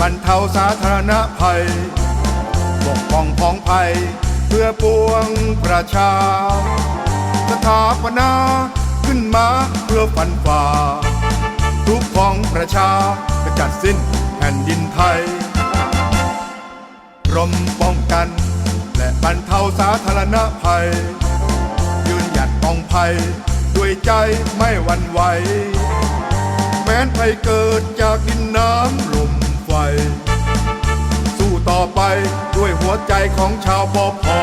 บรรเทาสาธารณภัยปกป้องพ้องภัย เพื่อปวงประชา สถาปนาขึ้นมาเพื่อฟันฝ่า ทุกของประชาจะจัดสิ้นแผ่นดินไทยกรมป้องกัน และบรรเทาสาธารณภัย ยืนหยัดป้องภัย ด้วยใจไม่หวั่นไหว แม้นภัยเกิดจากดินน้ำล สู้ต่อไปด้วยหัวใจของชาวปอพอ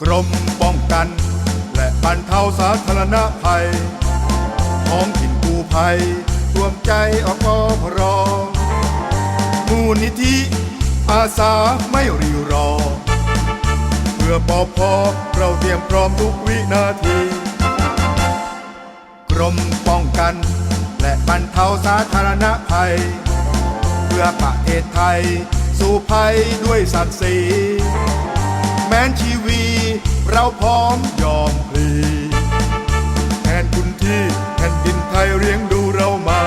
กรมป้องกัน และบรรเทาสาธารณภัยท้องถิ่นกู้ภัยรวมใจอปพรมูลนิธิอาสาไม่รีรอ เพื่อปอพอเราเตรียมพร้อมทุกวินาที กรมป้องกัน และบรรเทาสาธารณภัย พื่อประเทศไทย สู่ภัยด้วยศักดิ์ศรีแม้นชีวีเราพร้อมยอมพลีแทนคุณที่แผ่นดินไทยเลี้ยงดูเรามา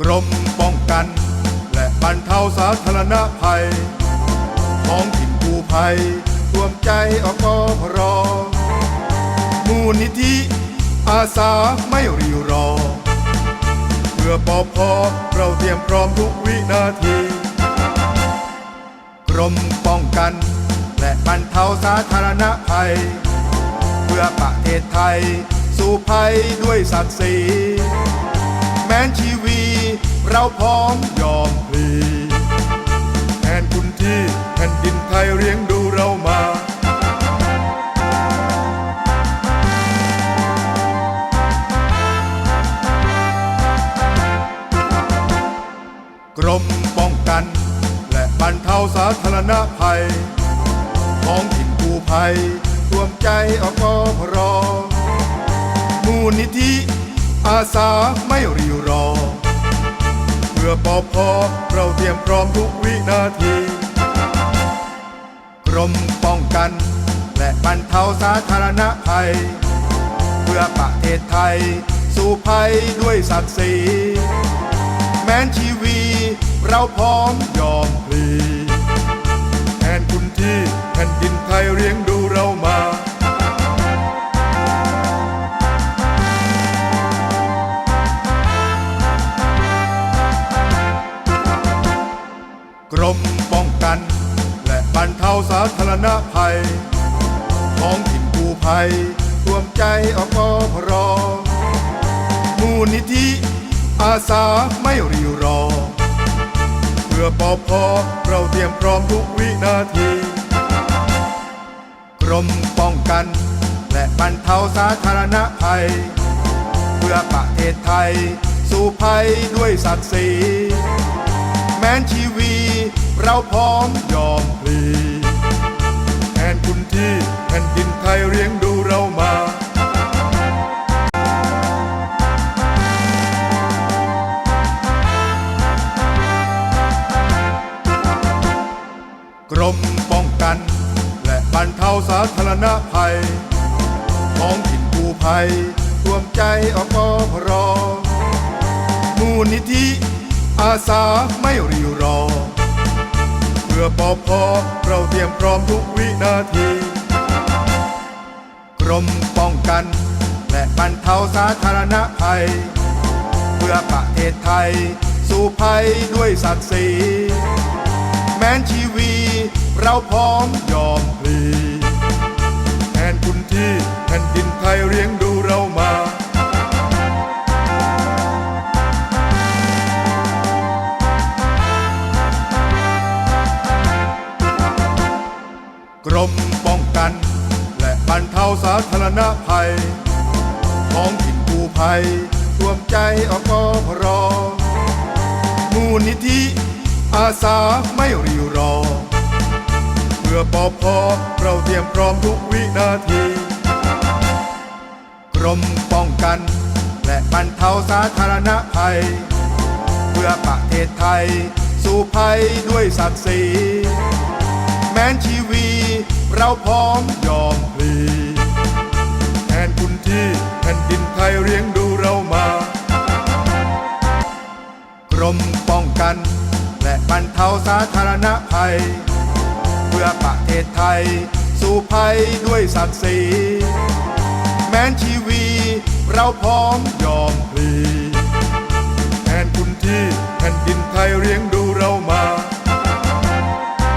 กรมป้องกัน และบรรเทาสาธารณภัยท้องถิ่นกู้ภัย รวมใจอปพรมูลนิธิอาสาไม่รีรอ เพื่อปอพอเราเตรียมพร้อมทุกวินาที กรมป้องกัน และบรรเทาสาธารณภัย เพื่อประเทศไทย สู่ภัยด้วยศักดิ์ศรีแม้นชีวีเราพร้อมยอม ธารณภัยท้องถิ่นกูภัยรวมใจอปพรมูลนิธิอาสาไม่รีรอ เพื่อปอพอเราเตรียมพร้อมทุกวินาที กรมป้องกัน และบรรเทาสาธารณภัย เพื่อประเทศไทย สู่ภัยด้วยศักดิ์ศรีแม้นชีวีเราพร้อมยอม กรมป้องกัน และบรรเทาสาธารณภัยท้องถิ่นกู้ภัยรวมใจอปพรมูลนิธิอาสาไม่รีรอ เพื่อปอพอเราเตรียมพร้อมทุกวินาที กรมป้องกัน และบรรเทาสาธารณภัย เพื่อประเทศไทย สู่ภัยด้วยศักดิ์ศรีแม้นชีวี เราพร้อมยอมพลีแทนคุณที่แผ่นดินไทยเลี้ยงดูเรามากรมป้องกัน และบรรเทาสาธารณภัยท้องถิ่นกู้ภัยรวมใจอปพรมูลนิธิอาสาไม่รีรอ อบพอเราเตรียมพร้อมทุกวินาที กรมป้องกัน และบรรเทาสาธารณภัย เพื่อประเทศไทย สู่ภัยด้วยศักดิ์ศรีแม้นชีวีเราพร้อมยอมพลี กรมป้องกัน และบรรเทาสาธารณภัยท้องถิ่นกู้ภัยรวมใจอปพรมูลนิธิอาสาไม่รีรอ เพื่อปอพอเราเตรียมพร้อมทุกวินาที กรมป้องกัน และบรรเทาสาธารณภัย เพื่อประเทศไทย สู่ภัยด้วยศักดิ์ศรีแแม้นชีวี เราพร้อมยอมพลีแทนคุณที่แผ่นดินไทยเลี้ยงดูเรามา กรมป้องกัน และบรรเทาสาธารณภัย เพื่อประเทศไทย สู่ภัยด้วยศักดิ์ศรีแม้นชีวีเราพร้อมยอมพลีแทนคุณที่แผ่นดินไทยเลี้ยงดูเรามา